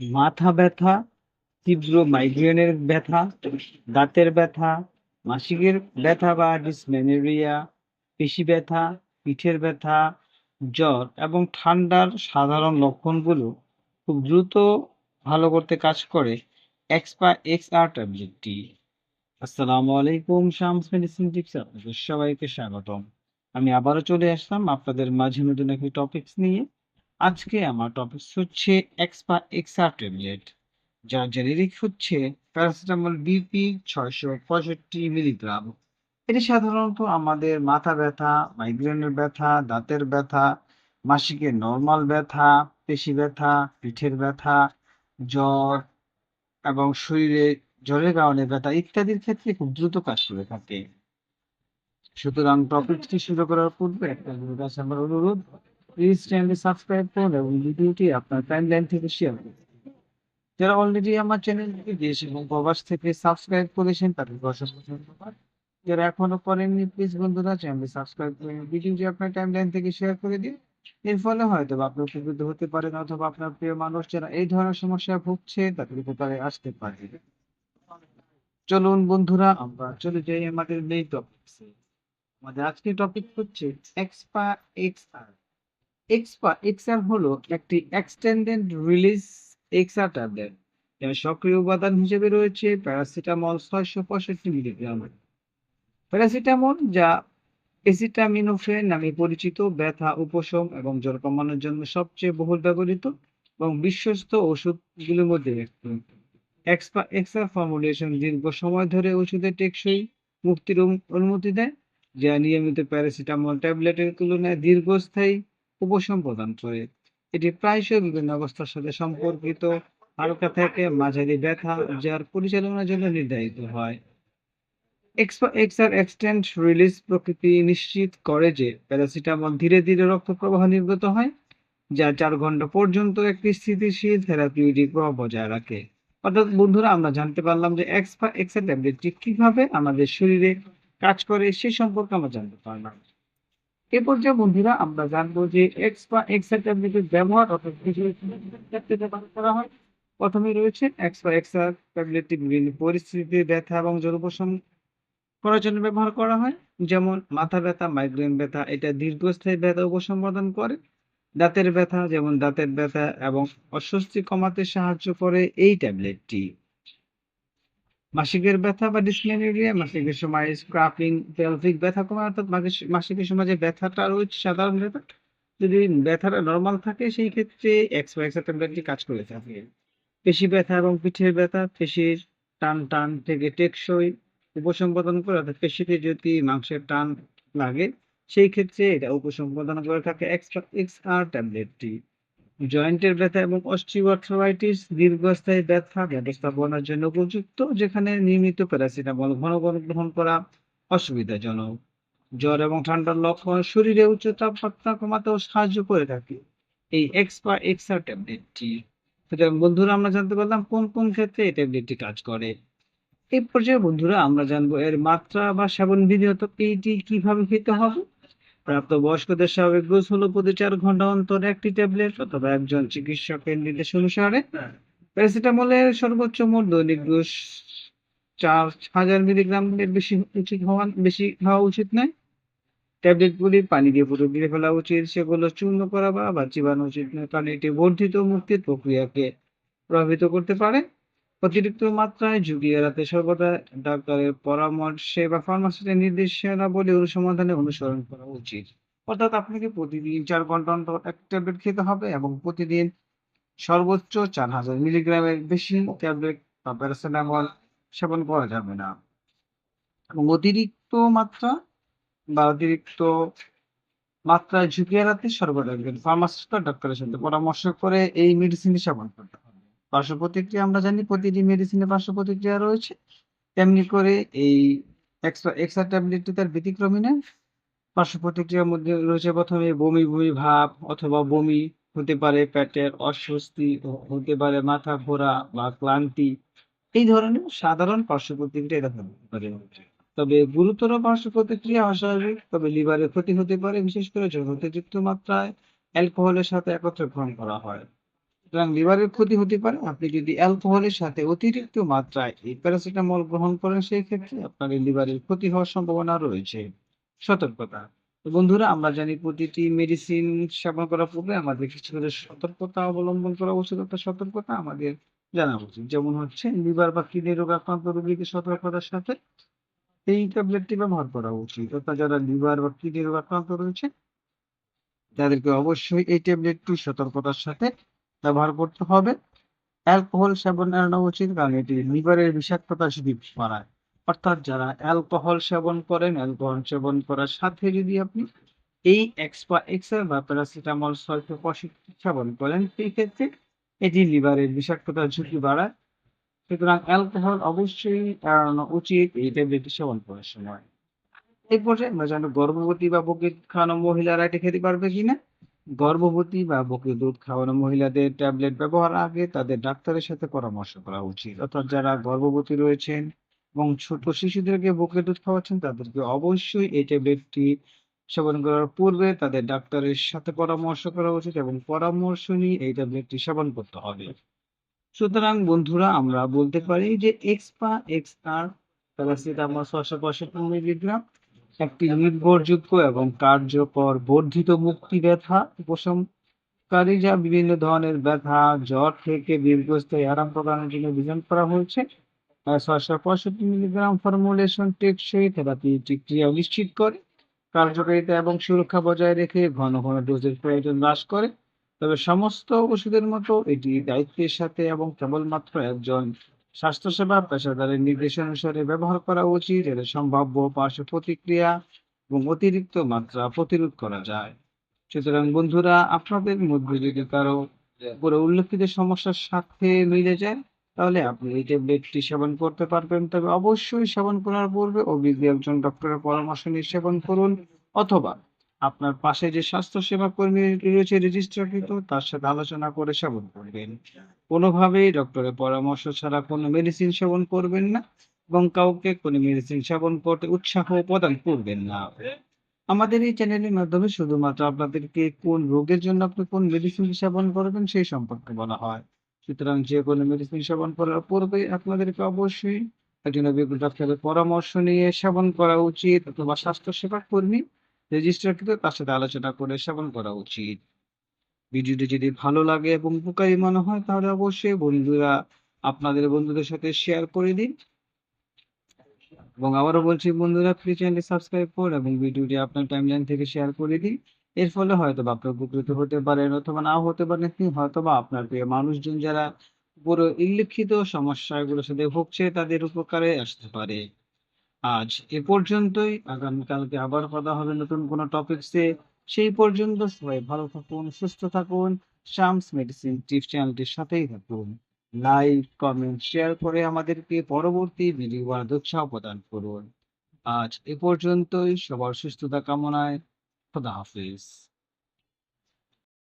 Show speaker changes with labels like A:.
A: মাথা ব্যথা, তীব্র মাইগ্রেনের ব্যথা, দাঁতের ব্যথা, মাসিকের ব্যথা বা ডিসমেনোরিয়া পেশি ব্যথা, পিঠের ব্যথা, জ্বর এবং ঠান্ডার সাধারণ লক্ষণগুলো খুব দ্রুত ভালো করতে কাজ করে। এক্সপা এক্স আর ট্যাবলেটটি আসসালামু আলাইকুম, শামস মেডিসিন টিপস আপনাদের সবাইকে স্বাগতম। আমি আবারও চলে আসলাম আপনাদের মাঝে নতুন একটি টপিকস নিয়ে। আজকে আমার টপিকস হচ্ছে এক্সপা এক্সআর ট্যাবলেট যার জেনেরিক হচ্ছে প্যারাসিটামল বিপি ছয়শো পঁয়ষট্টি মিলিগ্রাম এটি সাধারণত আমাদের মাথা ব্যথা মাইগ্রেনের ব্যথা, দাঁতের ব্যথা, মাসিকের নর্মাল ব্যথা, পেশি ব্যথা, পিঠের ব্যথা, জ্বর এবং শরীরে জ্বরের কারণে ব্যথা ইত্যাদির ক্ষেত্রে খুব দ্রুত কাজ করে থাকে। সুতরাং টপিকটি শুরু করার পূর্বে একটা আমার অনুরোধ প্লিজ চ্যানেলটি সাবস্ক্রাইব করুন এবং ভিডিওটি আপনার টাইমলাইন থেকে শেয়ার করুন। যারা অলরেডি আমার চ্যানেলটিকে দেশ এবং প্রবাস থেকে সাবস্ক্রাইব করেছেন, তাদেরকে অসংখ্য ধন্যবাদ। যারা এখনও করেননি প্লিজ বন্ধুরা চ্যানেলটি সাবস্ক্রাইব করে ভিডিওটি আপনার টাইমলাইন থেকে শেয়ার করে দিন। এর ফলে হয়তো আপনি উপকৃত হতে পারেন অথবা আপনার প্রিয় মানুষ যারা এই ধরনের সমস্যায় ভুগছে, তাদের উপকারে আসতে পারে। চলুন বন্ধুরা, আমরা চলে যাই আমাদের মেইন টপিক আমাদের আজকের টপিক হচ্ছে এক্সপা এক্সআর এক্সপা এক্সআর হলো একটি এক্সটেন্ডেড রিলিজ এক্সআর ট্যাবলেট এর সক্রিয় উপাদান হিসেবে রয়েছে প্যারাসিটামল ছয়শো পঁয়ষট্টি মিলিগ্রাম প্যারাসিটামল যা এসিটামিনোফেন নামে পরিচিত, ব্যথা, উপশম এবং জ্বর কমানোর জন্য সবচেয়ে বহুল ব্যবহৃত এবং বিশ্বস্ত ওষুধগুলির মধ্যে এক্সপা এক্সআর ফর্মুলেশন দীর্ঘ সময় ধরে ওষুধের টেকসই মুক্তির অনুমতি দেয়, যা নিয়মিত প্যারাসিটামল ট্যাবলেটের তুলনায় দীর্ঘস্থায়ী উপশম প্রদান করে। এটি প্রায়শই বিভিন্ন অবস্থার সাথে সম্পর্কিত। হালকা থেকে মাঝারি ব্যথা যার পরিচালনার জন্য নির্ধারিত হয়। এক্সপা এক্সআর এক্সটেন্ড রিলিজ প্রকৃতি নিশ্চিত করে যে প্যারাসিটামল ধীরে ধীরে রক্ত প্রবাহ নির্গত হয়, যা চার ঘণ্টা পর্যন্ত একটি স্থিতিশীল থেরাপিউটিক প্রভাব বজায় রাখে। অর্থাৎ বন্ধুরা, আমরা জানতে পারলাম যে এক্সপা এক্সআর ট্যাবলেটটি কীভাবে আমাদের শরীরে কাজ করে সে সম্পর্কে আমরা জানতে পারলাম। এ পর্যায়ে বন্ধুরা আমরা জানব যে এক্স বা ট্যাবলেটের ব্যবহার অর্থাৎ ক্ষেত্রে ব্যবহার করা হয়। প্রথমে রয়েছে এক্স বা এক্সআর ট্যাবলেটটি বিভিন্ন পরিস্থিতিতে ব্যথা এবং উপশম করার জন্য ব্যবহার করা হয়। যেমন মাথা ব্যথা মাইগ্রেন ব্যথা, এটা দীর্ঘস্থায়ী ব্যথা উপশম প্রদান করে। দাঁতের ব্যথা, যেমন দাঁতের ব্যথা এবং অস্বস্তি কমাতে সাহায্য করে এই ট্যাবলেটটি মাসিকের ব্যথা বা ডিসমেনোরিয়া মাসিকের সময় স্ক্রাপিং পেলভিক ব্যথা কমা, অর্থাৎ মাসিক- মাসিকের সময় যে ব্যথাটা রয়েছে সাধারণ ব্যথা যদি ব্যথাটা নর্মাল থাকে, সেই ক্ষেত্রে এক্স বা এক্সা ট্যাবলেটটি কাজ করে থাকে। পেশি ব্যথা এবং পিঠের ব্যথা, পেশির টান টান থেকে টেকসই উপশম প্রদান করে, অর্থাৎ পেশিতে যদি মাংসের টান লাগে, সেই ক্ষেত্রে এটা উপশম প্রদান করে থাকে এক্স এক্স আর ট্যাবলেটটি জয়েন্টের ব্যথা এবং অস্টিওআর্থ্রাইটিস দীর্ঘস্থায়ী ব্যথা ব্যবস্থাপনার জন্য উপযুক্ত, যেখানে নিয়মিত প্যারাসিটামল ঘন ঘন গ্রহণ করা অসুবিধাজনক। জ্বর এবং ঠান্ডার লক্ষণ শরীরে উচ্চ তাপমাত্রা কমাতেও সাহায্য করে থাকে। এই এক্সপা এক্সআর ট্যাবলেটটি। সুতরাং বন্ধুরা, আমরা জানতে পারলাম কোন কোন ক্ষেত্রে এই ট্যাবলেটটি কাজ করে। এই পর্যায়ে বন্ধুরা, আমরা জানব এর মাত্রা বা সেবন বিধি অর্থাৎ এইটি কীভাবে খেতে হবে। প্রাপ্ত বয়স্কদের স্বাভাবিক ডোজ হলো প্রতি চার ঘণ্টা অন্তর একটি ট্যাবলেট অথবা একজন চিকিৎসকের নির্দেশ অনুসারে প্যারাসিটামলের সর্বোচ্চ মোট দৈনিক ডোজ চার হাজার মিলিগ্রাম বেশি উচিত হওয়া, বেশি হওয়া উচিত নয়। ট্যাবলেটগুলি পানি দিয়ে পুরো গিলে ফেলা উচিত, সেগুলো চূর্ণ করা বা চিবানো উচিত নয়। কারণ এটি বর্ধিত মুক্তির প্রক্রিয়াকে প্রভাবিত করতে পারে। অতিরিক্ত মাত্রায় ঝুঁকি এড়াতে সর্বদা ডাক্তারের পরামর্শে বা ফার্মাসিস্টের নির্দেশনাবলী অনুসন্ধানে অনুসরণ করা উচিত। অর্থাৎ আপনাকে প্রতিদিন চার ঘণ্টা অন্তর এক ট্যাবলেট খেতে হবে এবং প্রতিদিন সর্বোচ্চ চার হাজার মিলিগ্রামের বেশি ট্যাবলেট বা প্যারাসিটামল সেবন করা যাবে না। এবং অতিরিক্ত মাত্রা বা অতিরিক্ত মাত্রায় ঝুঁকি এড়াতে সর্বদা ফার্মাসিস্ট বা ডাক্তারের সাথে পরামর্শ করে এই মেডিসিনটি সেবন করতে হবে। পার্শ্ব প্রতিক্রিয়া আমরা জানি, প্রতিটি মেডিসিনের পার্শ্ব প্রতিক্রিয়া রয়েছে। তেমনি করে এই এক্সট্রা ট্যাবলেটটি তার ব্যতিক্রমী নয়। পার্শ্ব প্রতিক্রিয়ার মধ্যে রয়েছে প্রথমে বমি বমি ভাব অথবা বমি হতে পারে পেটের অস্বস্তি, হতে পারে মাথা ঘোরা বা ক্লান্তি। এই ধরনের সাধারণ পার্শ্ব প্রতিক্রিয়া দেখা পারে। তবে গুরুতর পার্শ্ব প্রতিক্রিয়া অস্বাভাবিক, তবে লিভারের ক্ষতি হতে পারে, বিশেষ করে যখন অতিরিক্ত মাত্রায় অ্যালকোহলের সাথে একত্রে গ্রহণ করা হয়। সুতরাং লিভারের ক্ষতি হতে পারে। আপনি যদি অ্যালকোহলের সাথে অতিরিক্ত মাত্রায় এই প্যারাসিটামল গ্রহণ করেন, সেই ক্ষেত্রে আপনার এই লিভারের ক্ষতি হওয়ার সম্ভাবনা রয়েছে। সতর্কতা। তো বন্ধুরা, আমরা জানি প্রতিটি মেডিসিন সেবন করার পূর্বে আমাদের কিছু কিছু সতর্কতা অবলম্বন করা উচিত একটা সতর্কতা আমাদের জানা উচিত। যেমন হচ্ছে, লিভার বা কিডনি রোগ আক্রান্ত রোগীকে সতর্কতার সাথে এই ট্যাবলেটটি ব্যবহার করা উচিত। অর্থাৎ যারা লিভার বা কিডনি রোগ আক্রান্ত রয়েছে, তাদেরকে অবশ্যই এই ট্যাবলেটটি সতর্কতার সাথে ব্যবহার করতে হবে। অ্যালকোহল সেবন এড়ানো উচিত কারণ এটি লিভারের বিষাক্ততা শুধু বাড়ায় অর্থাৎ যারা অ্যালকোহল সেবন করেন, অ্যালকোহল সেবন করার সাথে যদি আপনি এই এক্সপা এক্সেল বা প্যারাসিটামল সালফেপসিড সেবন করেন, সেই ক্ষেত্রে এটি লিভারের বিষাক্ততার ঝুঁকি বাড়ায়। সুতরাং অ্যালকোহল অবশ্যই এড়ানো উচিত এই ট্যাবলেটটি সেবন করার সময়। এই পর্যায়ে আমরা জানো গর্ভবতী বা বুকে খাওয়ানো মহিলারা এটি খেতে পারবে কিনা। গর্ভবতী বা বুকে দুধ খাওয়ানো মহিলাদের ট্যাবলেট ব্যবহার আগে তাদের ডাক্তারের সাথে পরামর্শ করা উচিত। অর্থাৎ যারা গর্ভবতী রয়েছেন এবং ছোট শিশুদেরকে বুকে দুধ খাওয়াচ্ছেন, তাদেরকে অবশ্যই এই ট্যাবলেটটি সেবন করার পূর্বে তাদের ডাক্তারের সাথে পরামর্শ করা উচিত এবং পরামর্শ নিয়ে এই ট্যাবলেটটি সেবন করতে হবে। সুতরাং বন্ধুরা, আমরা বলতে পারি যে এক্সপা এক্স আর প্যারাসিটামল ছশো পঁয়ষট্টি মিলিগ্রাম একটি নির্ভরযোগ্য এবং কার্যকর বর্ধিত মুক্তি ব্যথা উপশমকারী যা বিভিন্ন ধরনের ব্যথা, জ্বর থেকে দীর্ঘস্থায়ী আরাম প্রদানের জন্য ডিজাইন করা হয়েছে। ছয়শো পঁয়ষট্টি মিলিগ্রাম ফর্মুলেশন টেকসই থেরাপিউটিক ক্রিয়া নিশ্চিত করে, কার্যকারিতা এবং সুরক্ষা বজায় রেখে ঘন ঘন ডোজের প্রয়োজন হ্রাস করে। তবে সমস্ত ওষুধের মতো এটি দায়িত্বের সাথে এবং কেবলমাত্র একজন স্বাস্থ্যসেবা, পেশাদারের নির্দেশ অনুসারে ব্যবহার করা উচিত। এতে সম্ভাব্য পার্শ্ব প্রতিক্রিয়া এবং অতিরিক্ত মাত্রা প্রতিরোধ করা যায়। সুতরাং বন্ধুরা, আপনাদের মধ্যে যদি কারও উপরে উল্লেখিত সমস্যার সাথে মিলে যায়, তাহলে আপনি এই ট্যাবলেটটি সেবন করতে পারবেন। তবে অবশ্যই সেবন করার পূর্বে অভিজ্ঞ একজন ডক্টরের পরামর্শ নিয়ে সেবন করুন অথবা আপনার পাশে যে স্বাস্থ্য সেবা কর্মী রয়েছে রেজিস্ট্রারকৃত তার সাথে আলোচনা করে সেবন করবেন। কোনোভাবেই ডক্টরের পরামর্শ ছাড়া কোনো মেডিসিন সেবন করবেন না এবং কাউকে কোনো মেডিসিন সেবন করতে উৎসাহ প্রদান করবেন না। আমাদের এই চ্যানেলের মাধ্যমে শুধুমাত্র আপনাদেরকে কোন রোগের জন্য আপনি কোন মেডিসিন সেবন করবেন সেই সম্পর্কে বলা হয়। সুতরাং যে কোনো মেডিসিন সেবন করার পূর্বে আপনাদেরকে অবশ্যই একজন অভিজ্ঞ ডাক্তারের পরামর্শ নিয়ে সেবন করা উচিত অথবা স্বাস্থ্য সেবা কর্মী রেজিস্ট্রারকৃত তার সাথে আলোচনা করে সেবন করা উচিত। ভিডিওটি যদি ভালো লাগে এবং উপকারী মনে হয়, তাহলে অবশ্যই বন্ধুরা, আপনাদের বন্ধুদের সাথে শেয়ার করে দিন। এবং আবারও বলছি, বন্ধুরা প্লিজ চ্যানেলটি সাবস্ক্রাইব করুন এবং ভিডিওটি আপনার টাইমলাইন থেকে শেয়ার করে দিন। এর ফলে হয়তো বা আপনার উপকৃত হতে পারেন অথবা নাও হতে পারেন হয়তো বা আপনার প্রিয় মানুষজন যারা পুরো উল্লেখিত সমস্যাগুলোর সাথে ভুগছে, তাদের উপকারে আসতে পারে। আজ এ পর্যন্তই। আগামীকালকে আবার কথা হবে নতুন কোনো টপিকসে সেই পর্যন্ত সবাই ভালো থাকুন, সুস্থ থাকুন, শামস মেডিসিন টিপস চ্যানেলটির সাথেই থাকুন। লাইক কমেন্ট শেয়ার করে আমাদেরকে পরবর্তী ভিডিও বানাতে উৎসাহ প্রদান করুন। আজ এ পর্যন্তই। সবার সুস্থতা কামনায় খোদা হাফিজ।